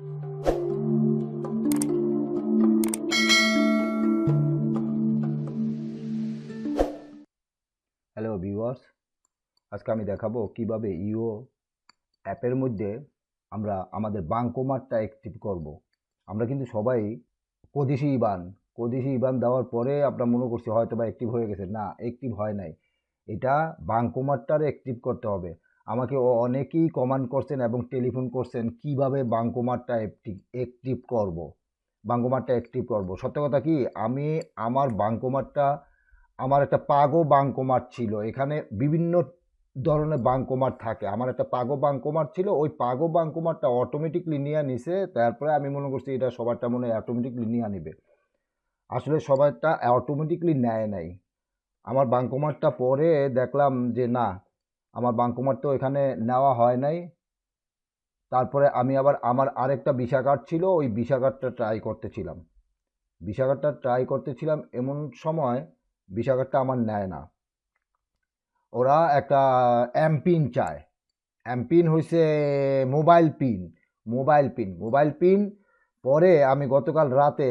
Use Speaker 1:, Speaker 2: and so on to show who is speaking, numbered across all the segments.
Speaker 1: Hello viewers আজকে আমি দেখাবো কীভাবে ইও অ্যাপের মধ্যে আমরা আমাদের বাঙ্কোমারটা অ্যাক্টিভ করব। আমরা কিন্তু সবাই কদিশি ইবান কদিশি ইবান দেওয়ার পরে আমরা মনে করছি হয়তো বা অ্যাক্টিভ হয়ে গেছে। না অ্যাক্টিভ হয় নাই। এটা বাঙ্কোমারটার অ্যাক্টিভ করতে হবে। আমাকে অনেকেই কমান্ড করছেন এবং টেলিফোন করছেন, কীভাবে বাঙ্কোমারটা অ্যাক্টিভ করব। বাঙ্কোমারটা অ্যাক্টিভ করব? সত্য কথা কি? আমি আমার বাঙ্কোমারটা, আমার একটা পাগো বাঙ্কোমার ছিল। এখানে বিভিন্ন ধরনের বাঙ্কোমার থাকে। আমার একটা পাগো বাঙ্কোমার ছিল। ওই পাগো বাঙ্কোমারটা অটোমেটিকলি নিয়ে নিছে। তারপরে আমি মনে করছি এটা সবারটা মনে হয় অটোমেটিকলি নিয়ে নিবে আসলে সবারটা অটোমেটিকলি নেয় নাই। আমার বাঙ্কোমারটা পরে দেখলাম যে না আমার বাঙ্কুমার তো এখানে নেওয়া হয় নাই। তারপরে আমি আবার আমার আরেকটা ভিসা ছিল, ওই ভিসা ট্রাই করতেছিলাম। ভিসা ট্রাই করতেছিলাম, এমন সময় ভিসা আমার নেয় না। ওরা একটা এমপিন চায়। এমপিন হয়েছে mobile pin mobile pin mobile pin পরে আমি গতকাল রাতে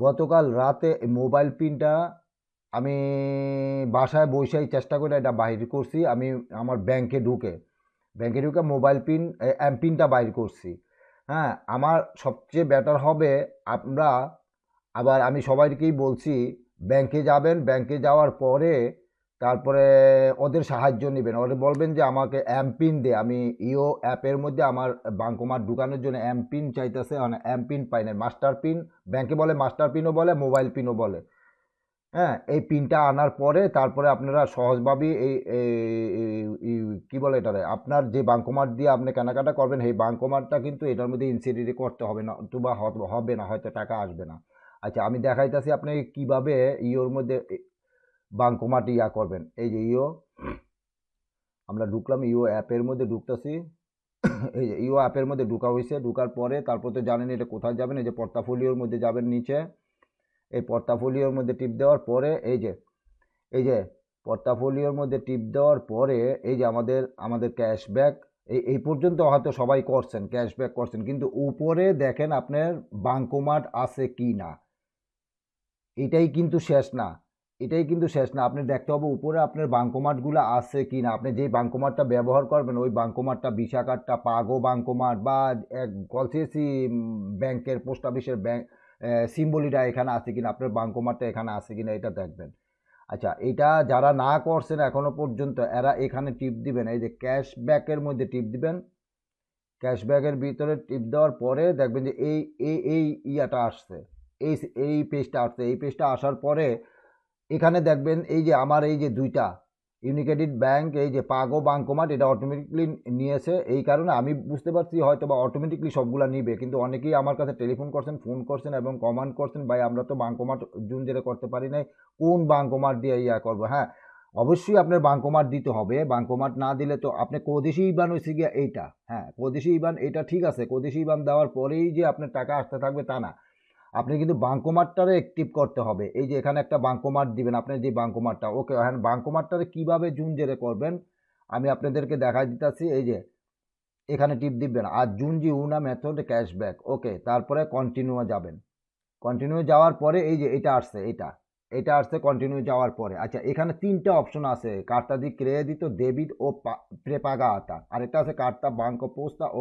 Speaker 1: গতকাল রাতে মোবাইল পিনটা আমি বাসায় বসেই চেষ্টা করে এটা বাইর করছি। আমি আমার ব্যাংকে ঢুকে ব্যাংকে ঢুকে মোবাইল পিন এমপিনটা বাইর করছি। হ্যাঁ আমার সবচেয়ে বেটার হবে আমরা আবার আমি সবাইকেই বলছি, ব্যাংকে যাবেন, ব্যাংকে যাওয়ার পরে তারপরে ওদের সাহায্য নেবেন। ওদের বলবেন যে আমাকে এমপিন দে। আমি ইও অ্যাপের মধ্যে আমার বাঙ্কমার ঢুকানোর জন্য এমপিন চাইতেছে মানে এমপিন পাই না মাস্টার পিন, ব্যাংকে বলে মাস্টার পিনও বলে, মোবাইল পিনও বলে। হ্যাঁ এই পিনটা আনার পরে তারপরে আপনারা সহজভাবেই এই কি বলে এটারে? আপনার যে বাঙ্কমার দিয়ে আপনি কেনাকাটা করবেন, সেই বাঙ্কমারটা কিন্তু এটার মধ্যে ইনসিডিটি করতে হবে না অথবা হবে না, হয়তো টাকা আসবে না। আচ্ছা আমি দেখাইতেছি আপনি কীভাবে ইওর মধ্যে বাঙ্কমাট ইয়া করবেন। এই যে ইও আমরা ঢুকলাম ইও অ্যাপের মধ্যে ঢুকতেছি। এই যে ইও অ্যাপের মধ্যে ঢুকা হয়েছে ঢুকার পরে তারপর তো জানেন এটা কোথায় যাবেন, এই যে পোর্টাফোলিওর মধ্যে যাবেন নিচে। এই পোর্টাফোলিওর মধ্যে টিপ দেওয়ার পরে এই যে এই যে পোর্টাফোলিওর মধ্যে টিপ দেওয়ার পরে এই যে আমাদের আমাদের ক্যাশব্যাক এই এই পর্যন্ত হয়তো সবাই করছেন ক্যাশব্যাক করছেন। কিন্তু উপরে দেখেন আপনার বাঙ্কোমাট আছে কি না। এটাই কিন্তু শেষ না, এটাই কিন্তু শেষ না। আপনি দেখতে হবে উপরে আপনার বাঙ্কোমাটগুলো আছে কি না। আপনি যেই বাঙ্কোমাটটা ব্যবহার করবেন, ওই বাঙ্কোমাটটা কার্ডটা পাগো বাঙ্কোমাট বা এক গলসিএসি ব্যাংকের পোস্ট অফিসের ব্যাংক সিম্বলিটা এখানে আছে কিনা, আপনার বাঙ্কোমারটা এখানে আছে কিনা, এটা দেখবেন। আচ্ছা এটা যারা না করছেন এখনও পর্যন্ত, এরা এখানে টিপ দিবেন। এই যে ক্যাশব্যাকের মধ্যে টিপ দিবেন। ক্যাশব্যাকের ভিতরে টিপ দেওয়ার পরে দেখবেন যে এই এই এই ইয়াটা আসছে। এই এই পেজটা আসছে। এই পেজটা আসার পরে এখানে দেখবেন এই যে আমার এই যে দুইটা ইউনিকেটেড ব্যাঙ্ক এই যে পাগো বাঙ্কোমাট এটা অটোমেটিকলি নিয়েছে। এই কারণে আমি বুঝতে পারছি হয়তো বা অটোমেটিকলি সবগুলা নিবে। কিন্তু অনেকেই আমার কাছে টেলিফোন করছেন ফোন করছেন এবং কমান্ড করছেন, ভাই, আমরা তো বাঙ্কোমাট জুন যেটা করতে পারি নাই। কোন বাঙ্কোমাট দিয়ে ইয়া করব? হ্যাঁ অবশ্যই আপনার বাঙ্কোমাট দিতে হবে। বাঙ্কোমাট না দিলে তো আপনি কোদেশি ইবান হয়েছে গিয়ে এইটা। হ্যাঁ কোদেশি ইবান এটা ঠিক আছে। কোদেশি ইবান দেওয়ার পরেই যে আপনার টাকা আসতে থাকবে তা না। আপনি কিন্তু বাঙ্কোমারটারে অ্যাক্টিভ করতে হবে। এই যে এখানে একটা বাঙ্কোমার দিবেন আপনার যে বাঙ্কোমারটা ওকে হ্যাঁ বাঙ্কোমারটারে কীভাবে জুন জেরে করবেন? আমি আপনাদেরকে দেখা দিতেছি, এই যে এখানে টিপ দিবেন, আর জুন জুনজি উনা মেথড ক্যাশব্যাক ওকে, তারপরে কন্টিনিউ যাবেন। কন্টিনিউ যাওয়ার পরে এই যে এটা আসছে, এটা এটা আসছে কন্টিনিউ যাওয়ার পরে। আচ্ছা এখানে তিনটা অপশন আছে কার্তা দি ক্রেডিট ডেবিট ও প্রেপাগা আতা আরেকটা আছে কার্তা বাঙ্ক পোস্তা ও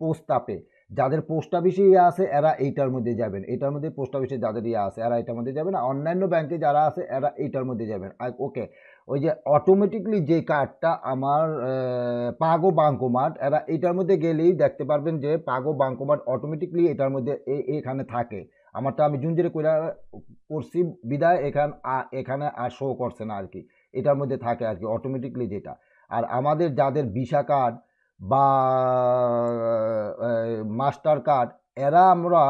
Speaker 1: পোস্তা পে যাদের পোস্ট অফিসে ইয়ে আছে, এরা এইটার মধ্যে যাবেন। এটার মধ্যে পোস্ট অফিসে যাদের ইয়ে আছে, এরা এটার মধ্যে যাবেন। আর অন্যান্য ব্যাংকে যারা আছে, এরা এইটার মধ্যে যাবেন। ওকে ওই যে অটোমেটিকলি যে কার্ডটা আমার পাগো বাঙ্কোমার্ট এরা এটার মধ্যে গেলেই দেখতে পারবেন যে পাগো বাঙ্কোমার্ট অটোমেটিকলি এটার মধ্যে এখানে থাকে। আমারটা আমি জুনজেরে কইরা করছি, বিদায়, এখান এখানে আর শো করছে না আর কি। এটার মধ্যে থাকে আর কি অটোমেটিকলি যেটা। আর আমাদের যাদের ভিসা কার্ড বা মাস্টার কার্ড, এরা আমরা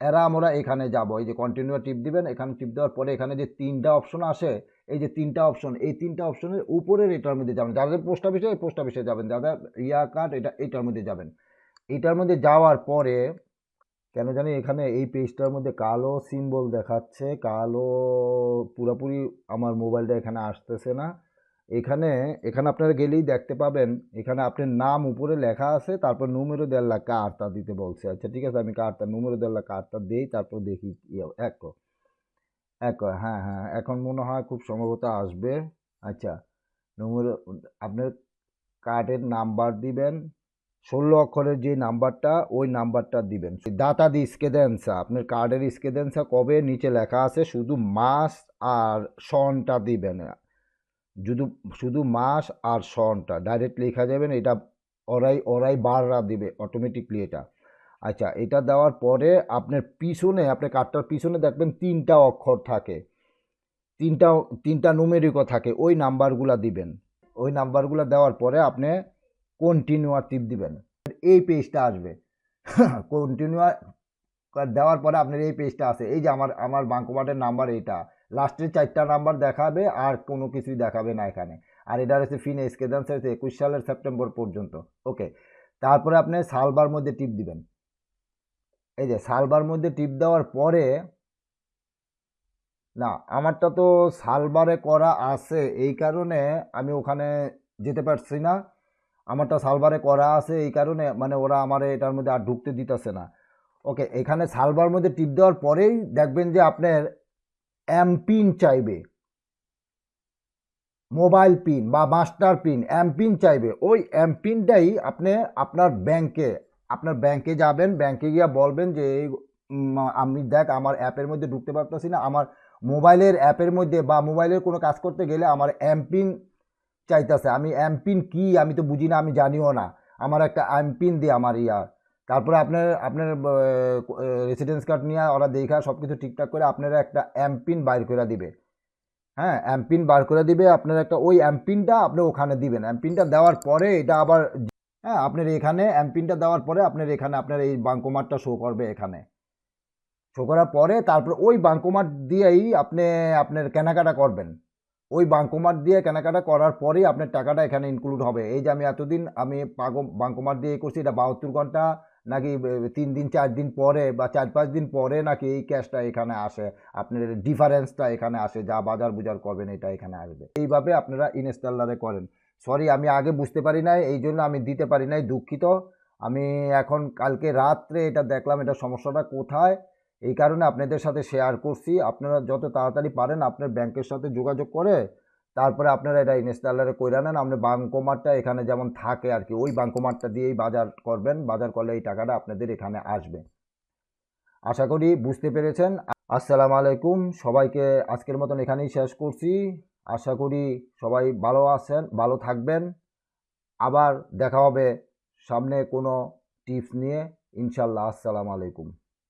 Speaker 1: এরা আমরা এখানে যাব। এই যে কন্টিনিউ টিপ দিবেন, এখানে টিপ দেওয়ার পরে এখানে যে তিনটা অপশন আসে, এই যে তিনটা অপশন এই তিনটা অপশনের উপরের এটার মধ্যে যাবেন। যাদের পোস্ট অফিসে এই পোস্ট অফিসে যাবেন। যাদের ইয়া কার্ড, এটা, এটার মধ্যে যাবেন। এটার মধ্যে যাওয়ার পরে, কেন জানি এখানে এই পেজটার মধ্যে কালো সিম্বল দেখাচ্ছে, কালো, পুরোপুরি আমার মোবাইলটা এখানে আসতেছে না। এখানে এখানে আপনারা গেলেই দেখতে পাবেন। এখানে আপনার নাম উপরে লেখা আছে, তারপর নুমেরো দেড়লা কার্তা দিতে বলছে। আচ্ছা ঠিক আছে, আমি কার্তা নুমেরো দেড়লা কার্তা দিই, তারপর দেখি এক এক হ্যাঁ হ্যাঁ এখন মনে হয় খুব সম্ভবত আসবে। আচ্ছা নুমেরো আপনার কার্ডের নাম্বার দিবেন। ষোলো অক্ষরের যে নাম্বারটা ওই নাম্বারটা দিবেন। দাতা দি স্কেদেন্সা, আপনার কার্ডের স্কেদেন্সা কবে নিচে লেখা আছে? শুধু মাস আর সনটা দিবেন। শুধু শুধু মাস আর সনটা। ডাইরেক্ট লেখা যাবেন এটা ওরাই ওরাই বাররা দিবে অটোমেটিকলি এটা। আচ্ছা এটা দেওয়ার পরে আপনার পিছনে, আপনার কার্ডটার পিছনে দেখবেন তিনটা অক্ষর থাকে। তিনটা তিনটা নুমেরিকও থাকে, ওই নাম্বারগুলো দিবেন। ওই নাম্বারগুলো দেওয়ার পরে আপনি কন্টিনিউয়ার টিপ দিবেন। এই পেজটা আসবে। কন্টিনিউয়ার দেওয়ার পরে আপনার এই পেজটা আছে। এই যে আমার আমার বাঙ্কোমার্টের নাম্বার এইটা লাস্টের চারটা নাম্বার দেখাবে, আর কোনো কিছুই দেখাবে না এখানে। আর এটা হচ্ছে ফিনে স্কেদান্স হচ্ছে একুশ সালের সেপ্টেম্বর পর্যন্ত। ওকে তারপরে আপনি সালবার মধ্যে টিপ দিবেন। এই যে সালবার মধ্যে টিপ দেওয়ার পরে, না, আমারটা তো সালবারে করা আছে, এই কারণে আমি ওখানে যেতে পারছি না। আমারটা সালবারে করা আছে, এই কারণে মানে ওরা আমার এটার মধ্যে আর ঢুকতে দিতেছে না। ওকে এখানে সালবার মধ্যে টিপ দেওয়ার পরেই দেখবেন যে আপনার এমপিন চাইবে। মোবাইল পিন বা মাস্টার পিন এমপিন চাইবে। ওই এমপিনটাই আপনি আপনার ব্যাংকে আপনার ব্যাংকে যাবেন, ব্যাংকে গিয়ে বলবেন যে আমি দেখ আমার অ্যাপের মধ্যে ঢুকতে পারতেছি না, আমার মোবাইলের অ্যাপের মধ্যে বা মোবাইলের কোনো কাজ করতে গেলে আমার এমপিন চাইতেছে। আমি এমপিন কি আমি তো বুঝি না, আমি জানিও না। আমার একটা এমপিন দিয়ে আমার ইয়া তারপরে আপনার আপনার রেসিডেন্স কার্ড নিয়ে ওরা দেখা সব কিছু ঠিকঠাক করে আপনারা একটা এমপিন বাইর করে দিবে। হ্যাঁ এমপিন বার করে দিবে, আপনার একটা, ওই এমপিনটা আপনি ওখানে দিবেন। এমপিনটা দেওয়ার পরে এটা আবার হ্যাঁ আপনার এখানে এমপিনটা দেওয়ার পরে আপনার এখানে আপনার এই বাঙ্কোমারটা শো করবে এখানে। শো করার পরে তারপর ওই বাঙ্কোমার দিয়েই আপনি, আপনার কেনাকাটা করবেন। ওই বাঙ্কোমার দিয়ে কেনাকাটা করার পরেই আপনার টাকাটা এখানে ইনক্লুড হবে। এই যে আমি এতদিন আমি বাঙ্কোমার দিয়ে করছি, এটা বাহাত্তর ঘণ্টা নাকি তিন দিন, চার দিন পরে বা চার পাঁচ দিন পরে নাকি এই ক্যাশটা এখানে আসে? আপনার ডিফারেন্সটা এখানে আসে, যা বাজার বুজার করবেন, এটা এখানে আসবে। এইভাবে আপনারা ইনস্টলারে করেন। সরি আমি আগে বুঝতে পারি নাই, এই জন্য আমি দিতে পারি নাই, দুঃখিত। আমি এখন কালকে রাত্রে এটা দেখলাম, এটা সমস্যাটা কোথায়? এই কারণে আপনাদের সাথে শেয়ার করছি। আপনারা যত তাড়াতাড়ি পারেন, আপনার ব্যাংকের সাথে যোগাযোগ করে তারপরে আপনারা এটা ইনস্টলারে কইরা নেন, আপনি বাঙ্কোমারটা এখানে যেমন থাকে আর কি, ওই বাঙ্কোমারটা দিয়েই বাজার করবেন, বাজার করলে এই টাকাটা আপনাদের এখানে আসবে। আশা করি বুঝতে পেরেছেন। আসসালামু আলাইকুম, সবাইকে আজকের মতন এখানেই শেষ করছি। আশা করি সবাই ভালো আছেন, ভালো থাকবেন। আবার দেখা হবে সামনে কোনো টিপস নিয়ে। ইনশাল্লাহ আসসালামু আলাইকুম।